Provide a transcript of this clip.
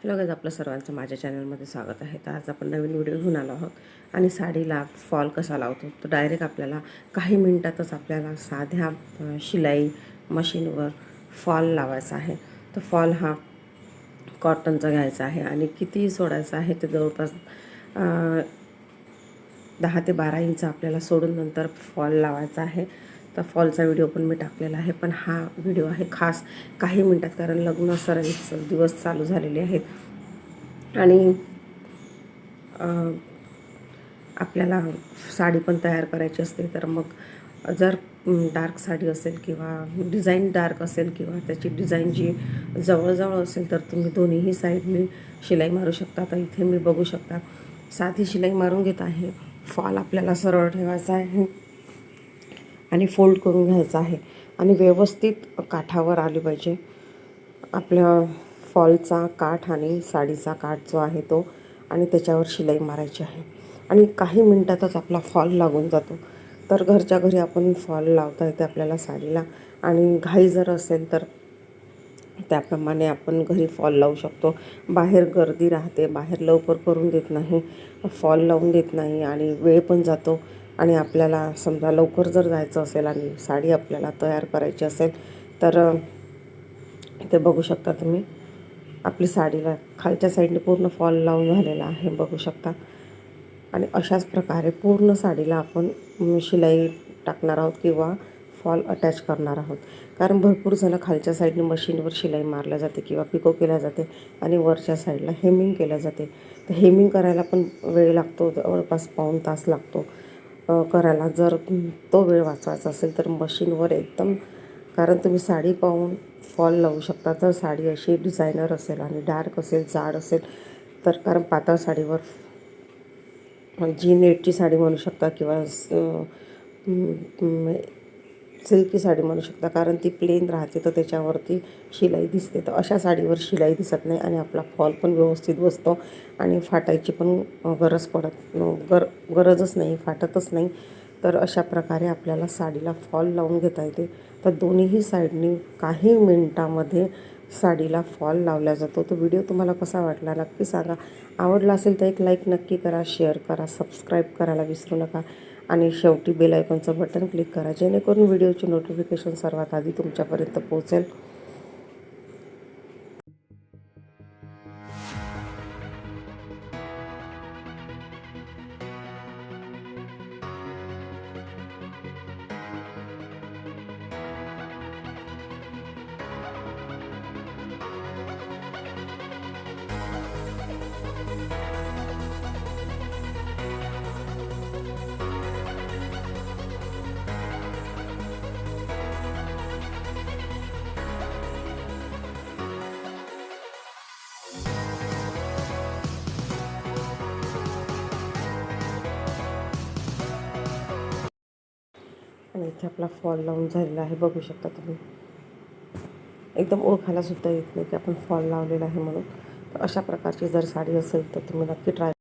Hello guys आपलं सर्वांचं माझ्या चॅनलमध्ये स्वागत आहे. तर आज आपण नवीन व्हिडिओ घेऊन आलो आहोत. आणि साडीला फॉल कसा लावतो? तर डायरेक्ट आपल्याला काही मिनटातच आपल्याला साध्या शिलाई मशीनवर फॉल लावायचा आहे. तर फॉल हा कॉटनचा घ्यायचा आहे आणि किती सोडायचं आहे ते जवळपास दहा ते बारा इंच आपल्याला सोडून नंतर फॉल लावायचा आहे. तर फॉलचा व्हिडिओ पण मी टाकलेला आहे पण हा व्हिडिओ आहे खास काही मिनटात कारण लग्न सरांचे दिवस चालू झालेले आहेत. आणि आपल्याला साडी पण तयार करायची असते तर मग जर डार्क साडी असेल किंवा डिझाईन डार्क असेल किंवा त्याची डिझाईन जी जवळजवळ असेल तर तुम्ही दोन्हीही साईडनी शिलाई मारू शकता. तर इथे मी बघू शकता साधी शिलाई मारून घेत आहे. फॉल आपल्याला सरळ ठेवायचा आहे. आणि फोल्ड करून घ्यायचा आहे. आणि व्यवस्थित काठावर आली पाहिजे. आपल्या फॉलचा काठ आणि साडीचा काठ जो आहे तो आणि त्याच्यावर शिलाई मारायची आहे. आणि काही मिनटातच आपला फॉल लागून जातो. तर घरच्या घरी आपण फॉल लावता येते आपल्याला साडीला. आणि घाई जर असेल तर त्याप्रमाणे आपण घरी फॉल लावू शकतो. बाहेर गर्दी राहते बाहेर लवकर करून देत नाही फॉल लावून देत नाही आणि वेळ पण जातो. आणि आपल्याला समजा लवकर जर जायचं असेल आणि साडी आपल्याला तयार करायची असेल तर इथे बघू शकता तुम्ही. आपली साडीला खालच्या साईडने पूर्ण फॉल लावून झालेला आहे बघू शकता. आणि अशाच प्रकारे पूर्ण साडीला आपण शिलाई टाकणार आहोत किंवा फॉल अटॅच करणार आहोत. कारण भरपूर जण खालच्या साईडने मशीनवर शिलाई मारल्या जाते किंवा पिको केल्या जाते आणि वरच्या साईडला हेमिंग केल्या जाते. तर हेमिंग करायला पण वेळ लागतो जवळपास पाऊण तास लागतो. करायला. जर तो वेळ वाचवायचा असेल तर मशीनवर एकदम कारण तुम्ही साडी पाहून फॉल लावू शकता. जर साडी अशी डिझायनर असेल आणि डार्क असेल जाड असेल तर कारण पातळ साडीवर जी नेटची साडी म्हणू शकता किंवा सिल्की साडी म्हणू शकता कारण ती प्लेन राहते तर त्याच्यावरती शिलाई दिसते. तर अशा साडीवर शिलाई दिसत नाही आणि आपला फॉल पण व्यवस्थित बसतो आणि फाटायची पण गरज पडत गर गरजच नाही फाटतच नाही. तर अशा प्रकारे आपल्याला साडीला फॉल लावून घेता येते. तर दोन्हीही साईडनी काही मिनटामध्ये साडीला फॉल लावला जातो. तो व्हिडिओ तुम्हाला कसा वाटला नक्की सांगा. आवडला असेल तर एक लाईक नक्की करा शेअर करा सबस्क्राईब करायला विसरू नका. आणि शेवटी बेल आयकॉनचं बटन क्लिक करा जेणेकरून व्हिडिओची नोटिफिकेशन सर्वात आधी तुमच्यापर्यंत पोहोचेल. आणि इथे आपला फॉल लावून झालेला आहे. बघू शकता तुम्ही. एकदम ओळखायला सुद्धा येत नाही की आपण फॉल लावलेला आहे म्हणून. तर अशा प्रकारची जर साडी असेल तर तुम्ही नक्की ट्राय